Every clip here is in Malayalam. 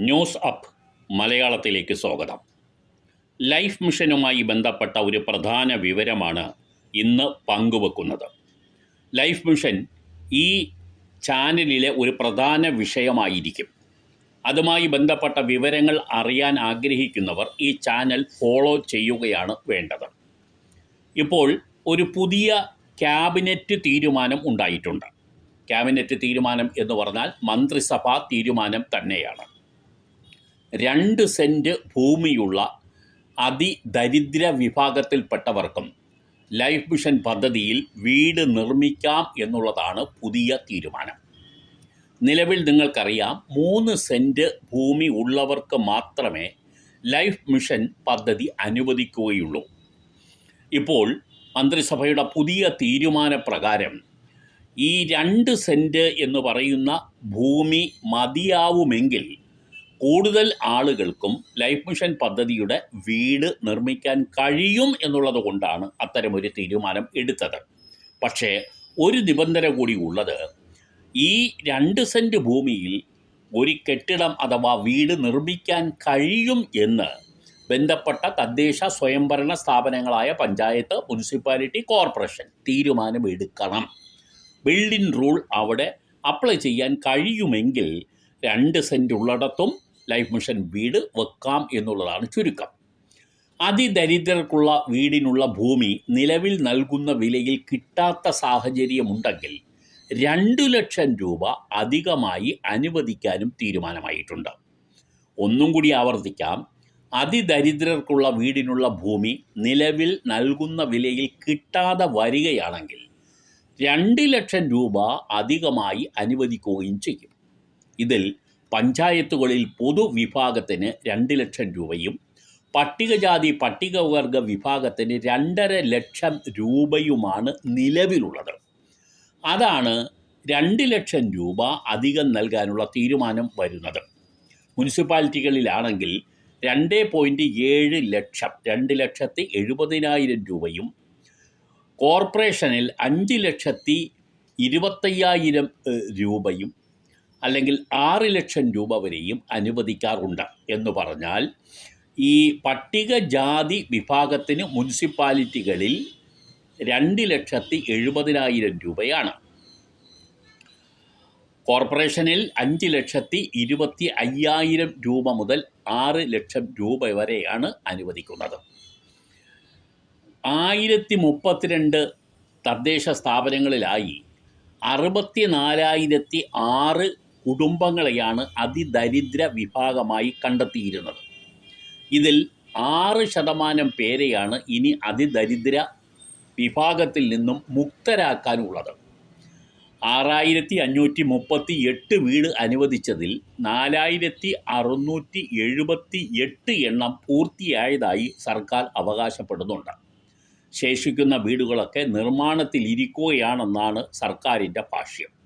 ന്യൂസ് അപ്പ് മലയാളത്തിലേക്ക് സ്വാഗതം. ലൈഫ് മിഷനുമായി ബന്ധപ്പെട്ട ഒരു പ്രധാന വിവരമാണ് ഇന്ന് പങ്കുവെക്കുന്നത്. ലൈഫ് മിഷൻ ഈ ചാനലിലെ ഒരു പ്രധാന വിഷയമായിരിക്കും. അതുമായി ബന്ധപ്പെട്ട വിവരങ്ങൾ അറിയാൻ ആഗ്രഹിക്കുന്നവർ ഈ ചാനൽ ഫോളോ ചെയ്യുകയാണ് വേണ്ടത്. ഇപ്പോൾ ഒരു പുതിയ ക്യാബിനറ്റ് തീരുമാനം ഉണ്ടായിട്ടുണ്ട്. ക്യാബിനറ്റ് തീരുമാനം എന്ന് പറഞ്ഞാൽ മന്ത്രിസഭാ തീരുമാനം തന്നെയാണ്. രണ്ട് സെന്റ് ഭൂമിയുള്ള അതിദരിദ്ര വിഭാഗത്തിൽപ്പെട്ടവർക്കും ലൈഫ് മിഷൻ പദ്ധതിയിൽ വീട് നിർമ്മിക്കാം എന്നുള്ളതാണ് പുതിയ തീരുമാനം. നിലവിൽ നിങ്ങൾക്കറിയാം മൂന്ന് സെന്റ് ഭൂമി ഉള്ളവർക്ക് മാത്രമേ ലൈഫ് മിഷൻ പദ്ധതി അനുവദിക്കുകയുള്ളൂ. ഇപ്പോൾ മന്ത്രിസഭയുടെ പുതിയ തീരുമാനപ്രകാരം ഈ രണ്ട് സെന്റ് എന്ന് പറയുന്ന ഭൂമി മതിയാവുമെങ്കിൽ കൂടുതൽ ആളുകൾക്കും ലൈഫ് മിഷൻ പദ്ധതിയുടെ വീട് നിർമ്മിക്കാൻ കഴിയും എന്നുള്ളത് കൊണ്ടാണ് അത്തരമൊരു തീരുമാനം എടുത്തത്. പക്ഷേ ഒരു നിബന്ധന കൂടി ഉള്ളത്. ഈ രണ്ട് സെന്റ് ഭൂമിയിൽ ഒരു കെട്ടിടം അഥവാ വീട് നിർമ്മിക്കാൻ കഴിയും എന്ന് ബന്ധപ്പെട്ട തദ്ദേശ സ്വയംഭരണ സ്ഥാപനങ്ങളായ പഞ്ചായത്ത് മുനിസിപ്പാലിറ്റി കോർപ്പറേഷൻ തീരുമാനമെടുക്കണം. ബിൽഡിംഗ് റൂൾ അവിടെ അപ്ലൈ ചെയ്യാൻ കഴിയുമെങ്കിൽ രണ്ട് സെന്റ് ഉള്ളിടത്തും ലൈഫ് മിഷൻ വീട് വെക്കാം എന്നുള്ളതാണ് ചുരുക്കം. അതിദരിദ്രർക്കുള്ള വീടിനുള്ള ഭൂമി നിലവിൽ നൽകുന്ന വിലയിൽ കിട്ടാത്ത സാഹചര്യമുണ്ടെങ്കിൽ രണ്ടു ലക്ഷം രൂപ അധികമായി അനുവദിക്കാനും തീരുമാനമായിട്ടുണ്ട്. ഒന്നും കൂടി ആവർത്തിക്കാം. അതിദരിദ്രർക്കുള്ള വീടിനുള്ള ഭൂമി നിലവിൽ നൽകുന്ന വിലയിൽ കിട്ടാതെ വരികയാണെങ്കിൽ രണ്ട് ലക്ഷം രൂപ അധികമായി അനുവദിക്കുകയും ചെയ്യും. ഇതിൽ പഞ്ചായത്തുകളിൽ പൊതുവിഭാഗത്തിന് രണ്ട് ലക്ഷം രൂപയും പട്ടികജാതി പട്ടികവർഗ വിഭാഗത്തിന് രണ്ടര ലക്ഷം രൂപയുമാണ് നിലവിലുള്ളത്. അതാണ് രണ്ട് ലക്ഷം രൂപ അധികം നൽകാനുള്ള തീരുമാനം വരുന്നത്. മുനിസിപ്പാലിറ്റികളിലാണെങ്കിൽ രണ്ട് പോയിന്റ് ഏഴ് ലക്ഷം രണ്ട് ലക്ഷത്തി എഴുപതിനായിരം രൂപയും കോർപ്പറേഷനിൽ അഞ്ച് ലക്ഷത്തി ഇരുപത്തയ്യായിരം രൂപയും അല്ലെങ്കിൽ ആറ് ലക്ഷം രൂപ വരെയും അനുവദിക്കാറുണ്ട് എന്ന് പറഞ്ഞാൽ ഈ പട്ടികജാതി വിഭാഗത്തിന് മുനിസിപ്പാലിറ്റികളിൽ രണ്ട് ലക്ഷത്തി എഴുപതിനായിരം രൂപയാണ്. കോർപ്പറേഷനിൽ അഞ്ച് ലക്ഷത്തി ഇരുപത്തി അയ്യായിരം രൂപ മുതൽ ആറ് ലക്ഷം രൂപ വരെയാണ് അനുവദിക്കുന്നത്. ആയിരത്തി മുപ്പത്തിരണ്ട് തദ്ദേശ സ്ഥാപനങ്ങളിലായി അറുപത്തി നാലായിരത്തി ആറ് കുടുംബങ്ങളെയാണ് അതിദരിദ്ര വിഭാഗമായി കണ്ടെത്തിയിരുന്നത്. ഇതിൽ ആറ് ശതമാനം പേരെയാണ് ഇനി അതിദരിദ്ര വിഭാഗത്തിൽ നിന്നും മുക്തരാക്കാനുള്ളത്. ആറായിരത്തി അഞ്ഞൂറ്റി മുപ്പത്തി എട്ട് വീട് അനുവദിച്ചതിൽ നാലായിരത്തി അറുന്നൂറ്റി എഴുപത്തി എട്ട് എണ്ണം പൂർത്തിയായതായി സർക്കാർ അവകാശപ്പെടുന്നുണ്ട്. ശേഷിക്കുന്ന വീടുകളൊക്കെ നിർമ്മാണത്തിലിരിക്കുകയാണെന്നാണ് സർക്കാരിന്റെ ഭാഷ്യം.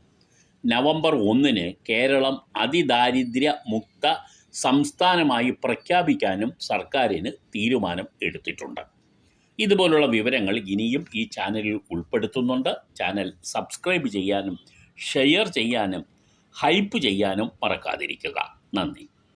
നവംബർ ഒന്നിന് കേരളം അതിദാരിദ്ര്യ മുക്ത സംസ്ഥാനമായി പ്രഖ്യാപിക്കാനും സർക്കാരിന് തീരുമാനം എടുത്തിട്ടുണ്ട്. ഇതുപോലുള്ള വിവരങ്ങൾ ഇനിയും ഈ ചാനലിൽ ഉൾപ്പെടുത്തുന്നുണ്ട്. ചാനൽ സബ്സ്ക്രൈബ് ചെയ്യാനും ഷെയർ ചെയ്യാനും ഹൈപ്പ് ചെയ്യാനും മറക്കാതിരിക്കുക. നന്ദി.